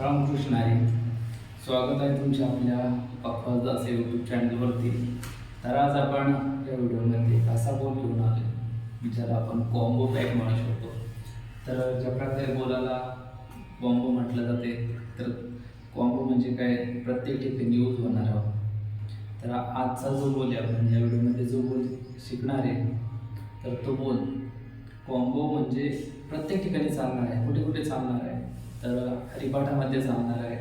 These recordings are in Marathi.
रामकृष्ण आहे स्वागत आहे तुमच्या आपल्या पक्वाज दास यूट्यूब चॅनलवरती तर आज आपण या व्हिडिओमध्ये असा बोल घेऊन आलो ज्याला आपण कॉम्बो पॅक म्हणू शकतो. तर ज्या प्रकारे बोलाला कॉम्बो म्हटलं जाते तर कॉम्बो म्हणजे काय? प्रत्येक ठिकाणी यूज होणार आहोत. तर आजचा जो बोल आहे आपण या व्हिडिओमध्ये जो बोल शिकणार आहे तर तो बोल कॉम्बो म्हणजे प्रत्येक ठिकाणी चालणार आहे. कुठे कुठे चालणार आहे? तर हरिपाठामध्ये जाणार आहे.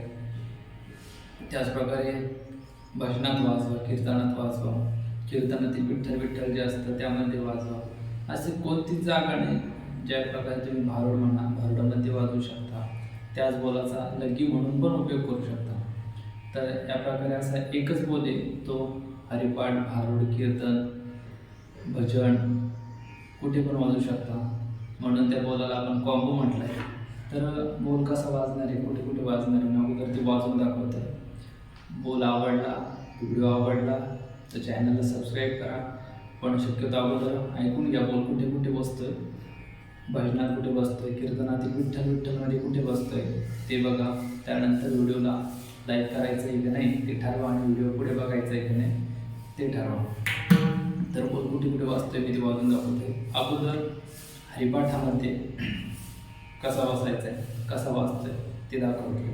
त्याचप्रकारे भजनात वाजवा कीर्तनात वाजवा कीर्तनातील विठ्ठल विठ्ठल जे असतं त्यामध्ये वाजवा. असे कोणतीच जागा नाही ज्या प्रकारे तुम्ही भारुड म्हणा भारुडामध्ये वाजवू शकता. त्याच बोलाचा लगी म्हणून पण उपयोग करू शकता. तर या प्रकारे असा एकच बोल आहे तो हरिपाठ भारुड कीर्तन भजन कुठे पण वाजू शकता. म्हणून त्या बोलाला आपण कॉम्बो म्हटलं आहे तर बोल कसा वाजणार आहे? कुठे कुठे वाजणार आहे? मी अगोदर ते वाजवून दाखवत. आहे बोल आवडला व्हिडिओ आवडला तर चॅनलला सबस्क्राईब करा. पण शक्यतो अगोदर ऐकून घ्या बोल कुठे कुठे बसतोय. भजनात कुठे बसतोय? कीर्तनातील विठ्ठल विठ्ठलमध्ये कुठे बसतोय? ते बघा. त्यानंतर व्हिडिओला लाईक करायचं आहे की नाही ते ठरवा आणि व्हिडिओ पुढे बघायचं आहे की नाही ते ठरवा. तर बोल कुठे कुठे वाजतोय मी ते वाजून दाखवतोय अगोदर हरिपाठामध्ये कसा वाचायचा आहे कसा वाचतोय? ते दाखवतो.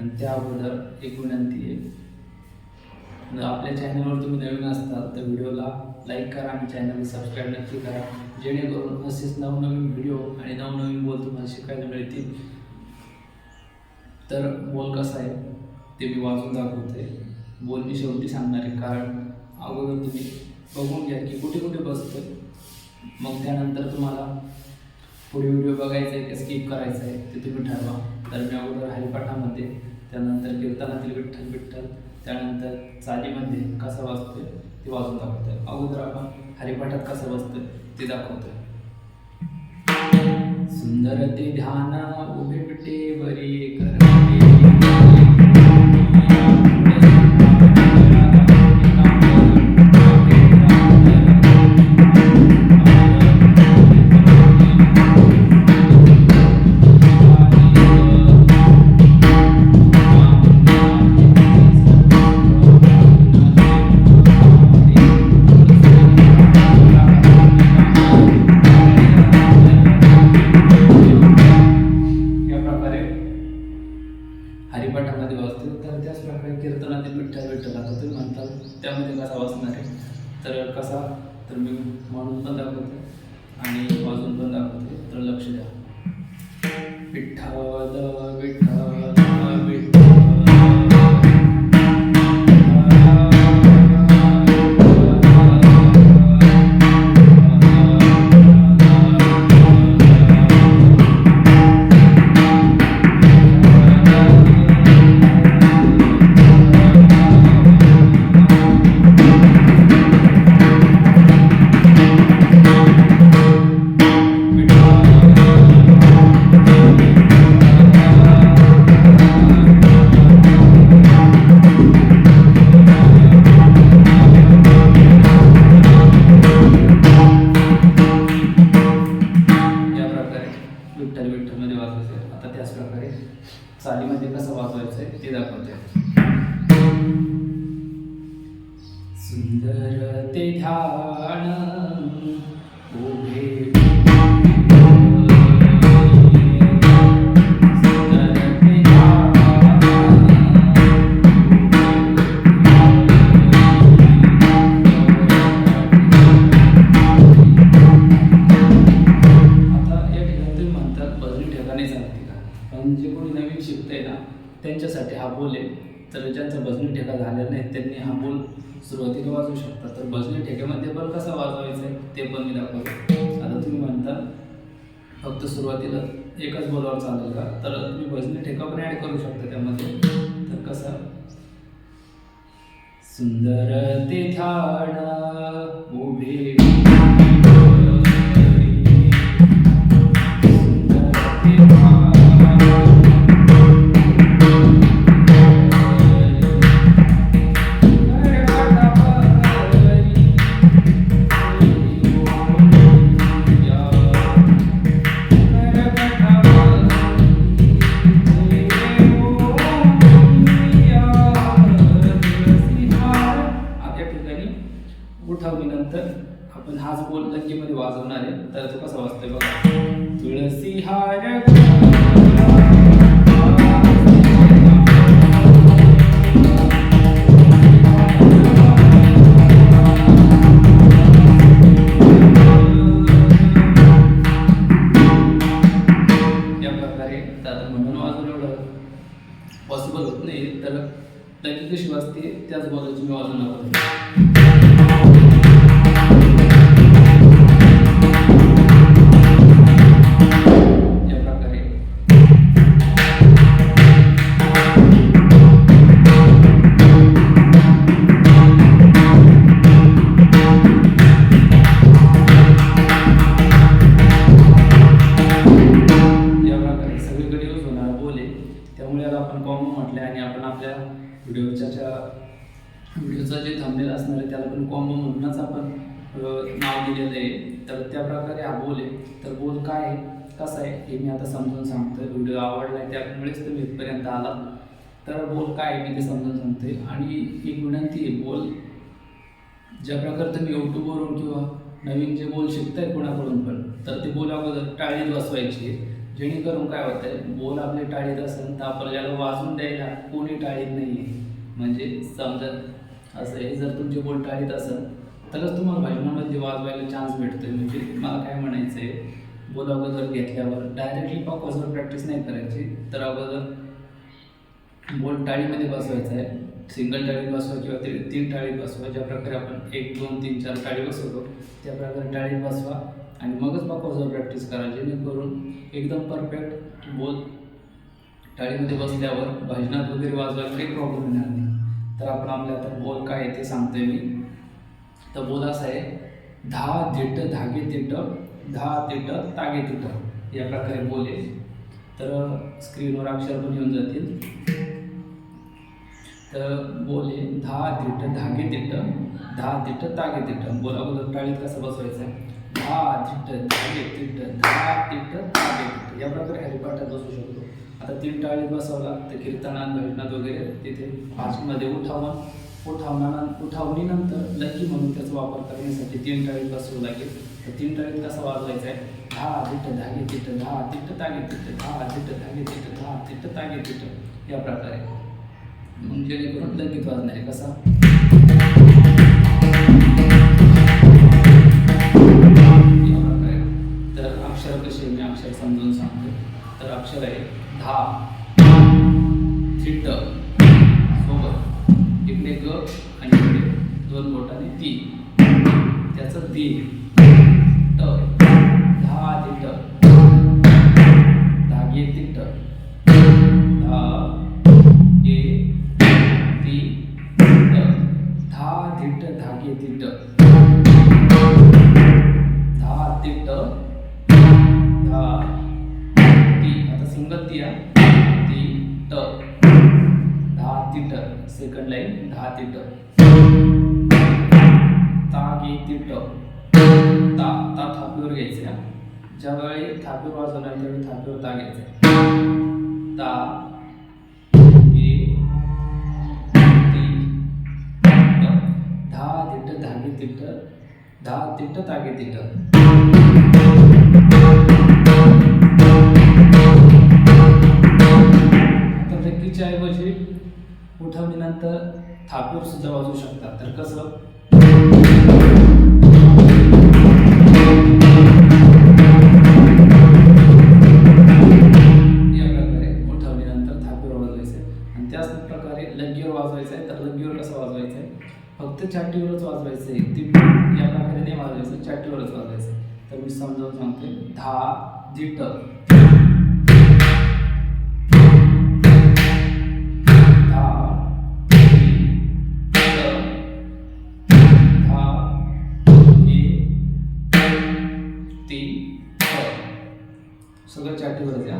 आणि त्या अगोदर एक विनंती आहे. आपल्या चॅनलवर तुम्ही नवीन असताल तर व्हिडिओला लाईक करा आणि चॅनलला सबस्क्राईब नक्की करा. जेणेकरून असेच नवनवीन व्हिडिओ आणि नवनवीन बोल तुम्हाला शिकायला मिळतील. तर बोल कसा आहे? ते मी वाचून दाखवते बोल मी शेवटी सांगणार आहे. कारण अगोदर तुम्ही बघून घ्या की कुठे कुठे बसतोय. मग त्यानंतर तुम्हाला पुढे व्हिडिओ बघायचा आहे का स्किप करायचा आहे ते तुम्ही ठरवा. तर मी अगोदर हरिपाठामध्ये त्यानंतर कीर्तनातील विठ्ठल विठ्ठल त्यानंतर चालीमध्ये कसं वाजतोय ते वाजून दाखवतोय. अगोदर आपण हरिपाठात कसं बसतोय ते दाखवतोय. सुंदर ते ध्यान उभे पिटे बरी हरिपाठामध्ये वाजतील तर त्याच प्रकारे कीर्तनातील विठ्ठल विठ्ठल आता तुम्ही म्हणताल त्यामध्ये कसा वाचणार आहे? तर कसा? तर मी म्हणून पण दाखवते आणि वाजून पण दाखवते. तर लक्ष द्या. विठ्ठल विठ्ठल ठिकाणी चालते का? पण जे कोणी नवीन शिकतंय ना त्यांच्यासाठी हा बोल. आहे तर ज्यांचं भजनी ठेका झालेला नाही त्यांनी हा बोल सुरुवातीला वाजवू शकतात तर भजनी ठेक्यामध्ये पण कसा वाजवायचा आहे ते पण मी दाखवतो. आता तुम्ही म्हणता फक्त सुरुवातीला एकाच बोलावर चालेल का? तर तुम्ही भजनी ठेका पण ॲड करू शकता त्यामध्ये. तर कसा? सुंदर ते ध्यान उभे पॉसिबल होत नाही. तर लंकी कशी वाजते त्याच बोलायची मी वाजवणार व्हिडिओचं जे थांबलेलं असणार आहे त्याला पण कॉम्बो म्हणूनच आपण नाव दिलेलं आहे. तर त्या प्रकारे हा बोल आहे. तर बोल काय आहे? कसा आहे? हे मी आता समजून सांगतोय. व्हिडिओ आवडला आहे त्यामुळेच तुम्ही इथपर्यंत आला. तर बोल काय आहे? मी ते समजून सांगतोय. आणि एक विनंती आहे बोल ज्या प्रकारे तुम्ही यूट्यूबवरून किंवा नवीन जे बोल शिकताय कोणाकडून पण तर ते बोल अगोदर टाळीत बसवायची. जेणेकरून काय होतंय? बोल आपले टाळीत असेल तर आपल्याला वाजून द्यायला कोणी टाळीत नाही आहे म्हणजे समजा असं आहे जर तुमची बोल टाळीत असेल तरच तुम्हाला भजनामध्ये वाजवायला चान्स भेटतो म्हणजे मला काय म्हणायचं आहे बोल अगोदर घेतल्यावर डायरेक्टली पॉकॉसवर प्रॅक्टिस नाही करायची. तर अगोदर बोल टाळीमध्ये बसवायचा आहे. सिंगल टाळी बसवा किंवा ते तीन टाळी बसवा. ज्या प्रकारे आपण एक दोन तीन चार टाळी बसवतो त्या प्रकारे टाळी बसवा आणि मगच पकवाजवर प्रॅक्टिस करा. जेणेकरून एकदम परफेक्ट बोल टाळीमध्ये बसल्यावर भजनात वगैरे वाजवायला काही प्रॉब्लेम येणार नाही. तर आपण आपल्या आता बोल काय आहे ते सांगतोय मी. तर बोल असा आहे दहा दिट धागे तिट दहा तिट तागे तिट या प्रकारे बोल आहे. तर स्क्रीनवर अक्षर पण येऊन जातील. तर बोले दहा दिट धागे तिट दहा तिट तागे तिट बोल अगोदर टाळीत कसं बसवायचं? आहे दहा तिट धागे तिट दहा तिट तागे तिट या प्रकारे हरिपाठात बसू शकतो. आता तीन टाळी बसवला तर कीर्तनात भजनात वगैरे तिथे फास्टमध्ये उठावण उठावणा उठावणीनंतर लकी म्हणून त्याचा वापर करण्यासाठी तीन टाळी बसवू लागेल. तर तीन टाळीत कसा वाजवायचा आहे? दहा तिट धागे तिट दहा तिट तागे तिट दहा तिट धागे तिट दहा तिट तागे तिट या प्रकारे. मग जेणेकरून लगीत वाजणार आहे. कसा? तर अक्षर कसे मी अक्षर समजून सांगतो तर अक्षर आहे धा. थिट्ट सोबत इकडे ग आणि इकडे दोन बोटाने ती. त्याचं ती. ट धा थिट्ट धागे तिट धा. गे ती. ट दहा तिट धागे तिट धा तिट धा. ती ती ट. दहा तिट सेकंड लाईन दहा तिट. ता गे ती ट ता ता थापीवर घ्यायचे. ज्या ज्यावेळी थापीवर वाजवणार त्यावेळी थापीवर ता घ्यायचे. ता गे ती ट दहा तिट धागे तिट. दहा तिट तागे तिट. आता ऐवजी उठवणीनंतर थापूर सुद्धा वाजू शकतात. तर कसं? थापूर वाजवायचं आणि प्रकारे वाजवायचं आहे तर कसं वाजवायचं आहे फक्त चाटीवरच वाजवायचं आहे ती या प्रकारे नाही वाजवायचं चाटीवरच वाजवायचं तर मी समजावून सांगते दहा जिट सगळं चाटीवरच या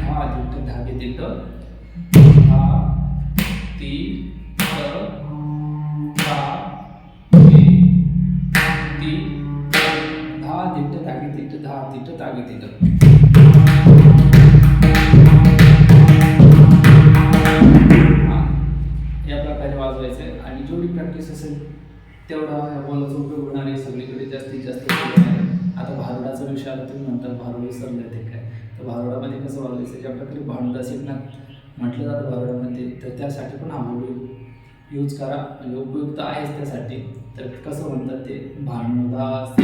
दहा तिट धागे दहा ती दहा ती दहा तिट धागे तिट दहा तिट धागे तिट या प्रकारे वाजवायचं आहे. आणि जेवढी प्रॅक्टिस असेल तेवढा या बोलाचा उपयोग होणार आहे. सगळीकडे जास्तीत जास्त आता भारुडाचा विषय आला तुम्ही म्हणतात भारुड विसरलं ते काय? तर भारुडामध्ये कसं वागायचं ज्या प्रकारे भांडुडा शिकणार म्हटलं जातं भारुडामध्ये तर त्यासाठी पण हा यूज करा. म्हणजे उपयुक्त आहेच त्यासाठी. तर कसं म्हणतात ते? भांडुदा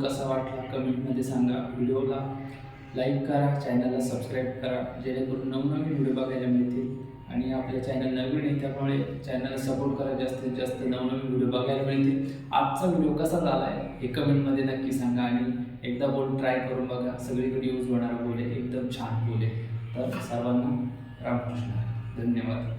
कसा वाटला कमेंटमध्ये सांगा. व्हिडिओला लाईक करा चॅनलला सबस्क्राईब करा जेणेकरून नवनवीन व्हिडिओ बघायला मिळतील. आणि आपल्या चॅनल नवीन आहे त्यामुळे चॅनलला सपोर्ट करा जास्तीत जास्त नवनवीन व्हिडिओ बघायला मिळतील. आजचा व्हिडिओ कसा झाला आहे हे कमेंटमध्ये नक्की सांगा आणि एकदा बोल ट्राय करून बघा. सगळीकडे यूज होणारं बोले एकदम छान बोले. तर सर्वांना रामकृष्ण. धन्यवाद.